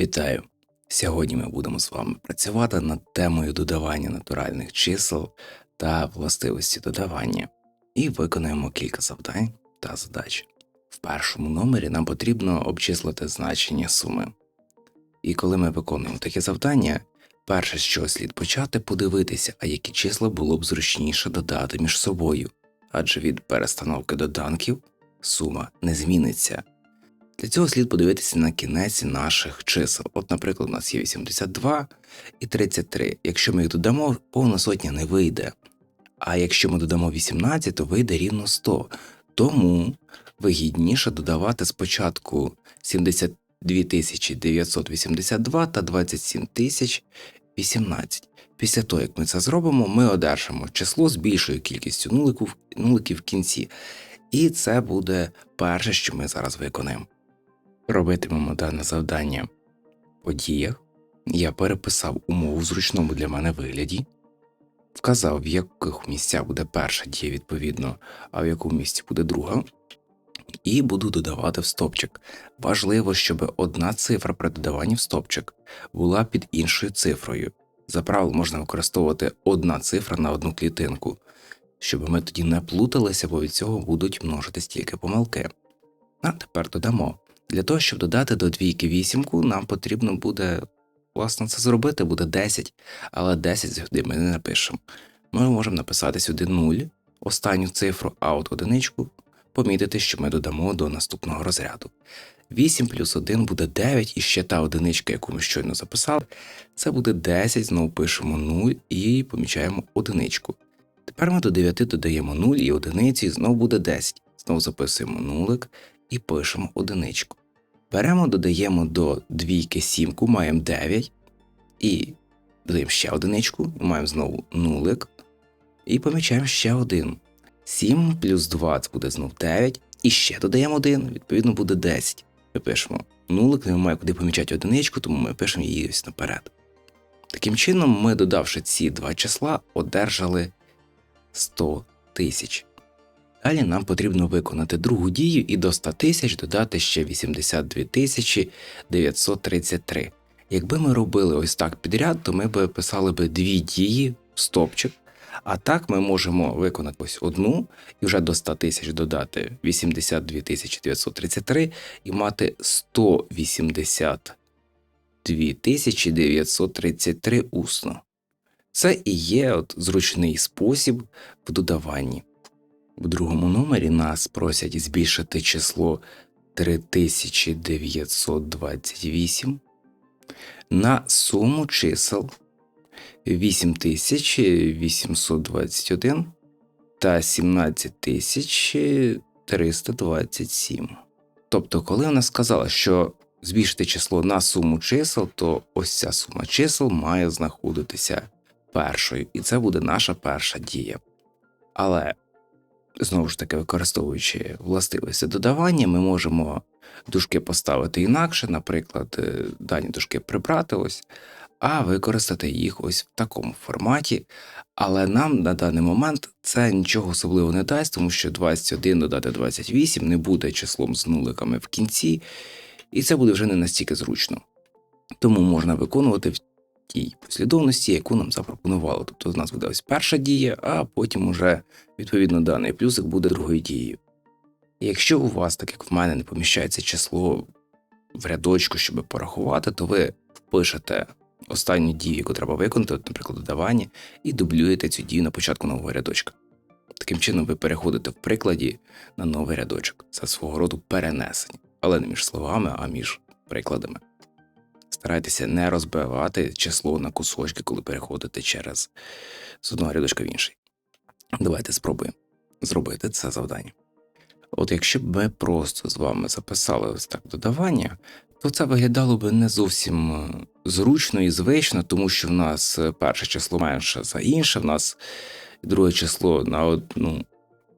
Вітаю! Сьогодні ми будемо з вами працювати над темою додавання натуральних чисел та властивості додавання і виконаємо кілька завдань та задач. В першому номері нам потрібно обчислити значення суми. І коли ми виконуємо такі завдання, перше, з чого слід почати, подивитися, а які числа було б зручніше додати між собою, адже від перестановки доданків сума не зміниться. Для цього слід подивитися на кінець наших чисел. От, наприклад, у нас є 82 і 33. Якщо ми їх додамо, повна сотня не вийде. А якщо ми додамо 18, то вийде рівно 100. Тому вигідніше додавати спочатку 72 982 та 27 018. Після того, як ми це зробимо, ми одержимо число з більшою кількістю нуликів в кінці. І це буде перше, що ми зараз виконаємо. Робитимемо дане завдання по діях. Я переписав умову в зручному для мене вигляді, вказав, в яких місцях буде перша дія відповідно, а в якому місці буде друга, і буду додавати в стопчик. Важливо, щоб одна цифра при додаванні в стопчик була під іншою цифрою. За правилом можна використовувати одна цифра на одну клітинку, щоб ми тоді не плуталися, бо від цього будуть множитись тільки помилки. А тепер додамо. Для того, щоб додати до двійки вісімку, нам потрібно буде, власне, це зробити, буде 10, але 10 сюди ми не напишемо. Ми можемо написати сюди 0, останню цифру, а от одиничку помітити, що ми додамо до наступного розряду. 8 плюс 1 буде 9, і ще та одиничка, яку ми щойно записали, це буде 10, знову пишемо 0 і помічаємо одиничку. Тепер ми до 9 додаємо 0 і одиниці, і знову буде 10. Знову записуємо нулик і пишемо одиничку. Беремо, додаємо до двійки сімку, маємо 9, і додаємо ще одиничку, і маємо знову нулик, і помічаємо ще один. 7 плюс 2 це буде знов 9, і ще додаємо 1, відповідно буде 10. Ми пишемо нулик, немає куди помічати одиничку, тому ми пишемо її ось наперед. Таким чином, ми, додавши ці два числа, одержали 100 тисяч. Далі нам потрібно виконати другу дію і до 100 тисяч додати ще 82 тисячі 933. Якби ми робили ось так підряд, то ми б писали б дві дії в стопчик. А так ми можемо виконати ось одну і вже до 100 тисяч додати 82 тисячі 933 і мати 182 тисячі 933 усно. Це і є от зручний спосіб в додаванні. В другому номері нас просять збільшити число 3928 на суму чисел 8821 та 17327. Тобто, коли вона сказала, що збільшити число на суму чисел, то ось ця сума чисел має знаходитися першою, і це буде наша перша дія. Але знову ж таки, використовуючи властивості додавання, ми можемо дужки поставити інакше, наприклад, е, дані дужки прибрати ось, а використати їх ось в такому форматі. Але нам на даний момент це нічого особливо не дасть, тому що 21 додати 28 не буде числом з нуликами в кінці, і це буде вже не настільки зручно. Тому можна виконувати тій послідовності, яку нам запропонували. Тобто, у нас буде ось перша дія, а потім уже відповідно даний плюсик буде другою дією. Якщо у вас, так як в мене, не поміщається число в рядочку, щоб порахувати, то ви впишете останню дію, яку треба виконати, от, наприклад, додавання, і дублюєте цю дію на початку нового рядочка. Таким чином, ви переходите в прикладі на новий рядочок. Це свого роду перенесення, але не між словами, а між прикладами. Старайтеся не розбивати число на кусочки, коли переходите через з одного рядочка в інший. Давайте спробуємо зробити це завдання. От якщо б ми просто з вами записали ось так додавання, то це виглядало б не зовсім е, зручно і звично, тому що в нас е, перше число менше за інше, в нас друге число на одну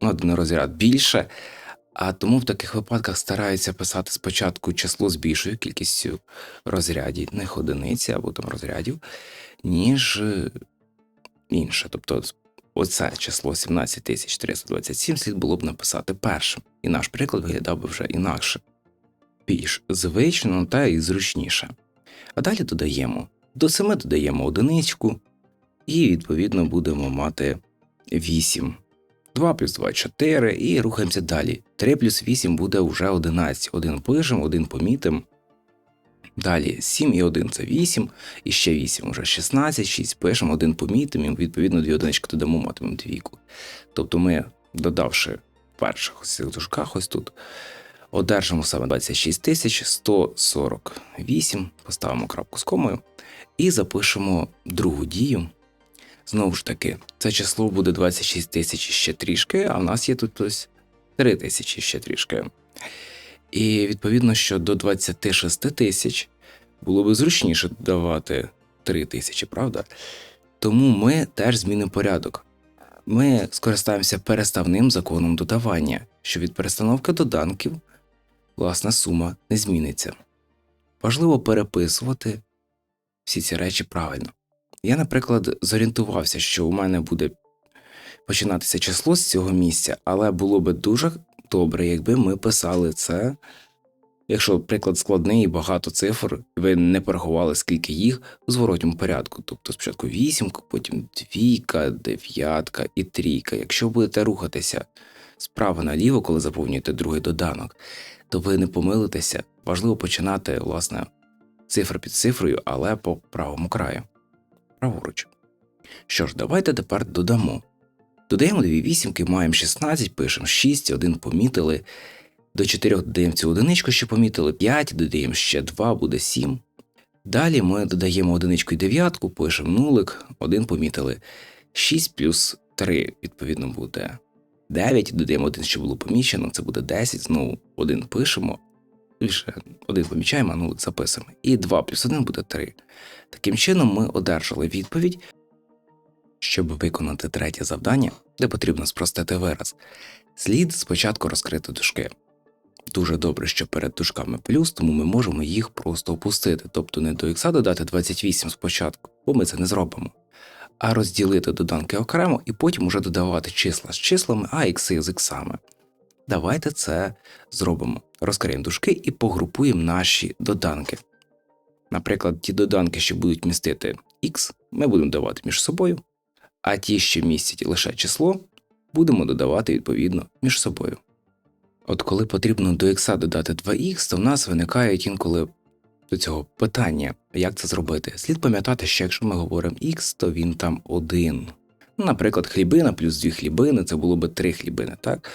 на один розряд більше. А тому в таких випадках стараються писати спочатку число з більшою кількістю розрядів, одиниці або там розрядів, ніж е, інше. Тобто оце число 17327 слід було б написати першим, і наш приклад виглядав би вже інакше, більш звично та і зручніше. А далі додаємо. До 7 додаємо одиничку, і відповідно будемо мати 8. 2 плюс 2 4 і рухаємося далі. 3 плюс 8 буде вже 11. Один пишемо, один помітимо. Далі 7 і 1 це 8, і ще 8 вже 16, 6 пишемо, 1 помітимо, і відповідно 2 одинички додамо, матимемо двійку. Тобто ми, додавши в перших дужках ось тут, одержимо саме 26 тисяч 148, поставимо крапку з комою і запишемо другу дію. Знову ж таки, це число буде 26 тисяч ще трішки, а в нас є тут ось 3 тисячі ще трішки. І відповідно, що до 26 тисяч було би зручніше додавати 3 тисячі, правда? Тому ми теж змінимо порядок. Ми скористаємося переставним законом додавання, що від перестановки доданків власна сума не зміниться. Важливо переписувати всі ці речі правильно. Я, наприклад, зорієнтувався, що у мене буде починатися число з цього місця, але було би дуже добре, якби ми писали це. Якщо приклад складний і багато цифр, ви не порахували, скільки їх у зворотньому порядку. Тобто спочатку вісімка, потім двійка, дев'ятка і трійка. Якщо будете рухатися справа наліво, коли заповнюєте другий доданок, то ви не помилитеся. Важливо починати, власне, цифра під цифрою, але по правому краю. Праворуч. Що ж, давайте тепер додамо. Додаємо дві вісімки, маємо 16, пишемо 6, 1 помітили. До 4 додаємо цю одиничку, що помітили, 5, додаємо ще 2, буде 7. Далі ми додаємо одиничку і дев'ятку, пишемо нулик, 1 помітили. 6 плюс 3, відповідно, буде 9, додаємо 1, що було помічено, це буде 10, знову 1 пишемо. Більше 1 помічаємо, а нулик записуємо. І 2 плюс 1 буде 3. Таким чином, ми одержали відповідь. Щоб виконати третє завдання, де потрібно спростити вираз, слід спочатку розкрити дужки. Дуже добре, що перед дужками плюс, тому ми можемо їх просто опустити, тобто не до х додати 28 спочатку, бо ми це не зробимо, а розділити доданки окремо і потім уже додавати числа з числами, а ікси з іксами. Давайте це зробимо. Розкриємо дужки і погрупуємо наші доданки. Наприклад, ті доданки, що будуть містити х, ми будемо давати між собою, а ті, що містять лише число, будемо додавати відповідно між собою. От коли потрібно до х додати 2х, то в нас виникають інколи до цього питання, як це зробити. Слід пам'ятати, що якщо ми говоримо х, то він там один. Ну, Наприклад, хлібина плюс дві хлібини це було би три хлібини, так?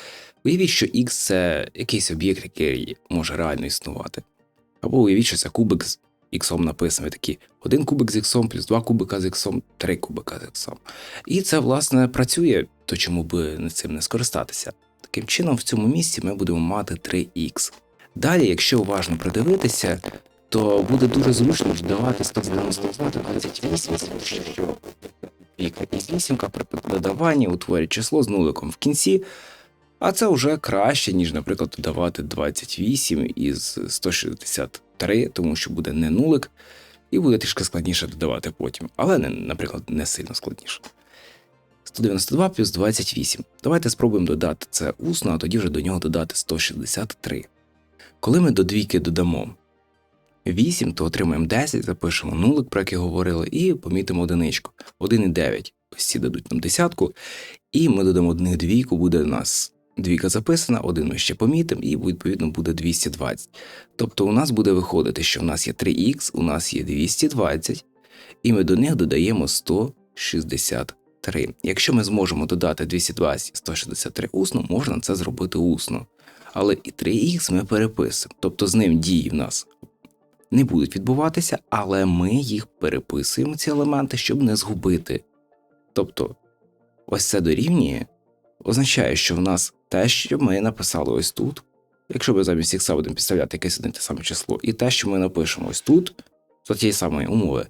Уявіть, що х це якийсь об'єкт, який може реально існувати. Або уявіть, що це кубик з іксом написаний такі один кубик з іксом, плюс два кубика з іксом, три кубика з іксом. І це, власне, працює, то чому би цим не скористатися. Таким чином, в цьому місці ми будемо мати 3х. Далі, якщо уважно придивитися, то буде дуже зручно додавати 192 до 28, що якась вісімка при додаванні утворює число з нуликом в кінці, а це вже краще, ніж, наприклад, додавати 28 із 163, тому що буде не нулик, і буде трішки складніше додавати потім. Але, наприклад, не сильно складніше. 192 плюс 28. Давайте спробуємо додати це усно, а тоді вже до нього додати 163. Коли ми до двійки додамо 8, то отримаємо 10, запишемо нулик, про який говорили, і помітимо одиничку. 1 і 9. Ось ці дадуть нам десятку. І ми додамо до них двійку, буде у нас двійка записана, один ми ще помітимо, і відповідно буде 220. Тобто у нас буде виходити, що у нас є 3х, у нас є 220, і ми до них додаємо 163. Якщо ми зможемо додати 220 і 163 усно, можна це зробити усно. Але і 3х ми переписуємо. Тобто з ним дії в нас не будуть відбуватися, але ми їх переписуємо, ці елементи, щоб не згубити. Тобто, ось це дорівнює, означає, що в нас те, що ми написали ось тут, якщо ми замість ікса будемо підставляти якесь одне те саме число, і те, що ми напишемо ось тут, за тієї самої умови,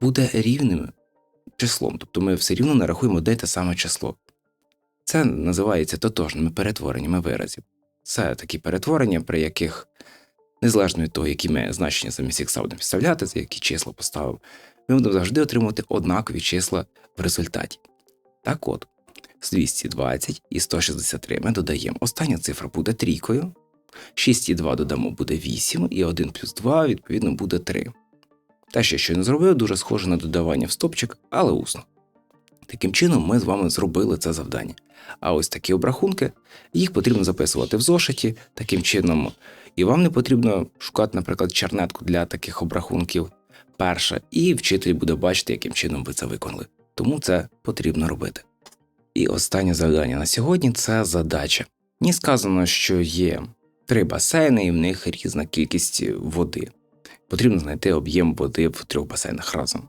буде рівним числом. Тобто ми все рівно нарахуємо одне те саме число. Це називається тотожними перетвореннями виразів. Це такі перетворення, при яких, незалежно від того, які ми значення замість ікса будемо підставляти, за які числа поставимо, ми будемо завжди отримувати однакові числа в результаті. Так от, з 220 і 163 ми додаємо. Остання цифра буде трійкою. 6 і 2 додамо буде 8, і 1 плюс 2, відповідно, буде 3. Те, що я щойно зробив, дуже схоже на додавання в стопчик, але усно. Таким чином, ми з вами зробили це завдання. А ось такі обрахунки, їх потрібно записувати в зошиті, таким чином, і вам не потрібно шукати, наприклад, чернетку для таких обрахунків перше, і вчитель буде бачити, яким чином ви це виконали. Тому це потрібно робити. І останнє завдання на сьогодні це задача. Мені сказано, що є три басейни, і в них різна кількість води. Потрібно знайти об'єм води в трьох басейнах разом.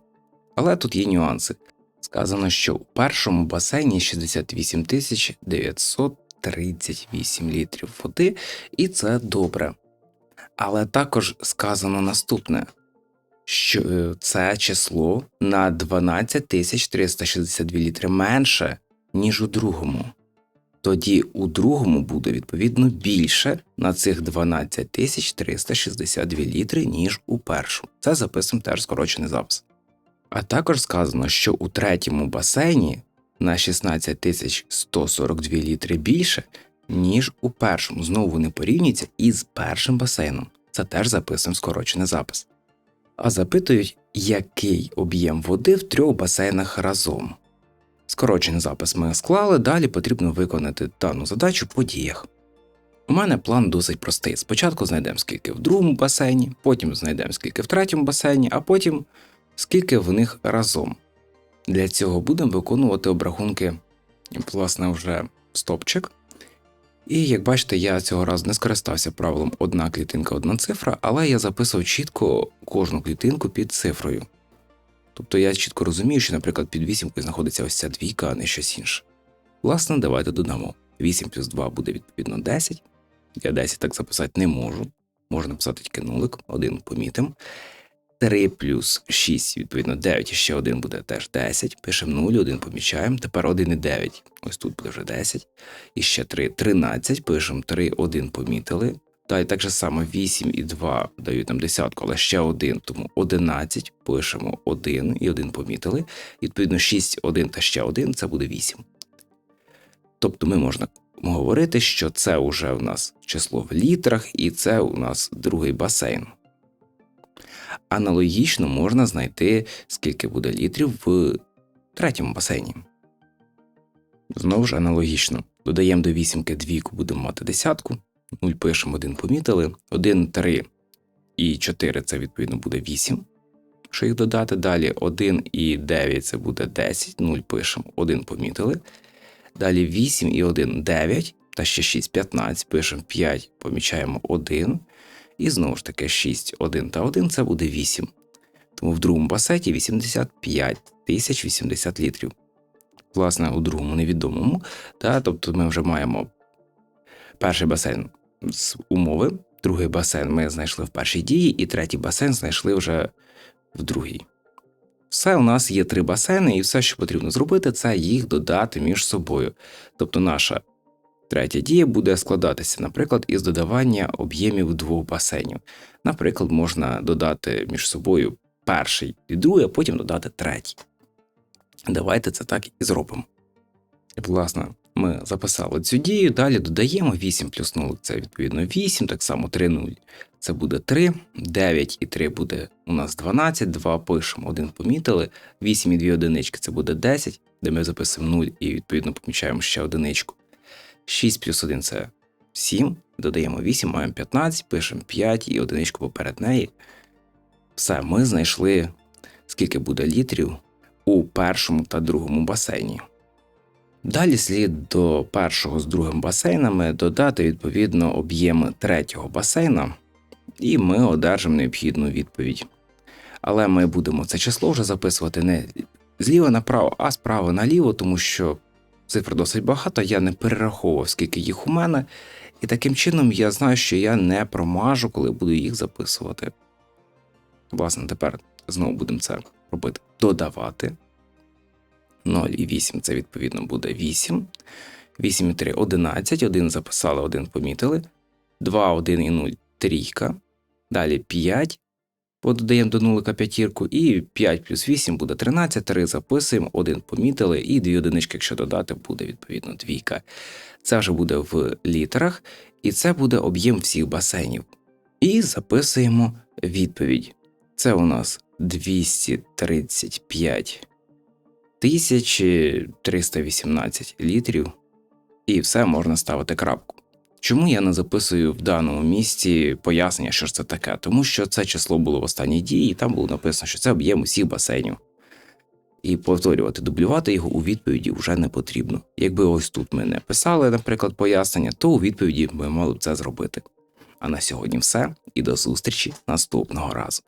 Але тут є нюанси. Сказано, що у першому басейні 68 938 літрів води, і це добре. Але також сказано наступне, що е, це число на 12 362 літри менше, ніж у другому. Тоді у другому буде відповідно більше на цих 12 362 літри, ніж у першому. Це записуємо теж скорочений запис. А також сказано, що у третьому басейні на 16 142 літри більше, ніж у першому. Знову вони порівнюються із першим басейном. Це теж записуємо скорочений запис. А запитують, який об'єм води в трьох басейнах разом. Скорочений запис ми склали, далі потрібно виконати дану задачу по діях. У мене план досить простий. Спочатку знайдемо скільки в другому басейні, потім знайдемо скільки в третьому басейні, а потім скільки в них разом. Для цього будемо виконувати обрахунки, власне, вже стопчик. І як бачите, я цього разу не скористався правилом одна клітинка, одна цифра, але я записував чітко кожну клітинку під цифрою. Тобто я чітко розумію, що, наприклад, під вісімкою знаходиться ось ця двійка, а не щось інше. Власне, давайте додамо. 8 плюс 2 буде відповідно 10. Я 10 так записати не можу. Можна написати тільки нулик, один помітим. 3 плюс 6, відповідно, 9 і ще 1 буде теж 10. Пишемо 0, 1 помічаємо. Тепер 1 і 9. Ось тут буде вже 10. І ще 3 13. Пишемо 3, 1 помітили. Далі так же само 8 і 2 дають нам десятку, але ще 1, тому 11. Пишемо 1 і 1 помітили. Відповідно, 6, 1 та ще 1 це буде 8. Тобто ми можна говорити, що це вже у нас число в літрах, і це у нас другий басейн. Аналогічно можна знайти, скільки буде літрів в третьому басейні. Знову ж аналогічно. Додаємо до вісімки двійку, будемо мати десятку. 0 пишемо 1 помітили. 1, 3 і 4 це відповідно буде 8. Що їх додати далі 1 і 9 це буде 10. 0 пишемо 1 помітили. Далі 8 і 1 9. Та ще 6 15. Пишемо 5, помічаємо 1. І знову ж таки 6, 1 та 1 це буде 8. Тому в другому басеті 85 тисяч 80 літрів. Власне, у другому невідомому. Та, Тобто ми вже маємо перший басейн з умови, другий басейн ми знайшли в першій дії, і третій басейн знайшли вже в другій. Все, у нас є три басейни, і все, що потрібно зробити, це їх додати між собою. Тобто наша Третя дія буде складатися, наприклад, із додавання об'ємів двох басейнів. Наприклад, можна додати між собою перший і другий, а потім додати третій. Давайте це так і зробимо. Власне, ми записали цю дію, далі додаємо 8 плюс 0 це відповідно 8, так само 3 0 це буде 3, 9 і 3 буде у нас 12, 2 пишемо, 1 помітили, 8 і 2 одинички це буде 10, де ми записуємо 0 і відповідно помічаємо ще одиничку. 6 плюс 1 це 7, додаємо 8, маємо 15, пишемо 5 і одиничку поперед неї. Все, ми знайшли, скільки буде літрів у першому та другому басейні. Далі слід до першого з другим басейнами додати відповідно об'єм третього басейна, і ми одержимо необхідну відповідь. Але ми будемо це число вже записувати не зліва направо, а справа наліво, тому що Цифр досить багато, я не перераховував, скільки їх у мене, і таким чином я знаю, що я не промажу, коли буду їх записувати. Власне, тепер знову будемо це робити. Додавати. 0 і 8 це відповідно буде 8. 8 і 3 11. 1 записали, 1 помітили. 2, 1 і 0 трійка. Далі 5, Додаємо до нулика п'ятірку, і 5 плюс 8 буде 13, 3 записуємо, 1 помітили, і 2 одинички, якщо додати, буде відповідно двійка. Це вже буде в літерах, і це буде об'єм всіх басейнів. І записуємо відповідь. Це у нас 235 тисяч 318 літрів, і все можна ставити крапку. Чому я не записую в даному місці пояснення, що ж це таке? Тому що це число було в останній дії, і там було написано, що це об'єм усіх басейнів. І повторювати, дублювати його у відповіді вже не потрібно. Якби ось тут ми не писали, наприклад, пояснення, то у відповіді ми мали б це зробити. А на сьогодні все і до зустрічі наступного разу.